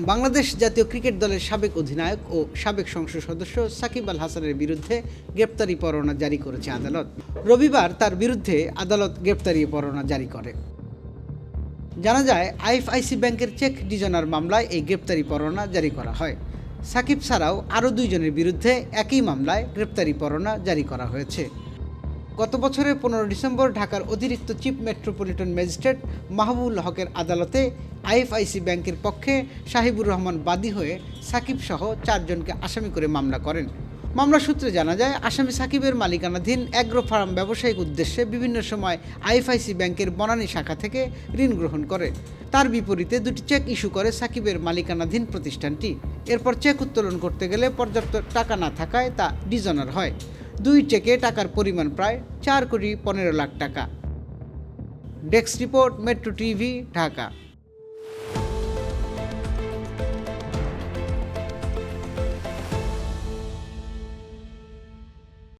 বাংলাদেশ জাতীয় ক্রিকেট দলের সাবেক অধিনায়ক ও সাবেক সংসদ সদস্য সাকিব আল হাসানের বিরুদ্ধে গ্রেপ্তারি পরোয়ানা জারি করেছে আদালত। রবিবার তার বিরুদ্ধে আদালত গ্রেপ্তারি পরোয়ানা জারি করে। জানা যায়, আইএফআইসি ব্যাংকের চেক ডিজনার মামলায় এই গ্রেপ্তারি পরোয়ানা জারি করা হয়। সাকিব ছাড়াও আরও দুইজনের বিরুদ্ধে একই মামলায় গ্রেপ্তারি পরোয়ানা জারি করা হয়েছে। গত বছরের পনেরো ডিসেম্বর ঢাকার অতিরিক্ত চিফ মেট্রোপলিটন ম্যাজিস্ট্রেট মাহবুবুল হকের আদালতে আইএফআইসি ব্যাংকের পক্ষে সাহিবুর রহমান বাদী হয়ে সাকিব সহ চারজনকে আসামি করে মামলা করেন। মামলা সূত্রে জানা যায়, আসামি সাকিবের মালিকানাধীন অ্যাগ্রো ফার্ম ব্যবসায়িক উদ্দেশ্যে বিভিন্ন সময় আইএফআইসি ব্যাংকের বনানী শাখা থেকে ঋণ গ্রহণ করে। তার বিপরীতে দুটি চেক ইস্যু করে সাকিবের মালিকানাধীন প্রতিষ্ঠানটি। এরপর চেক উত্তোলন করতে গেলে পর্যাপ্ত টাকা না থাকায় তা ডিজনার হয়। দুই চেকে টাকার পরিমাণ প্রায় চার কোটি পনেরো লাখ টাকা। Desk report, metro TV, Dhaka.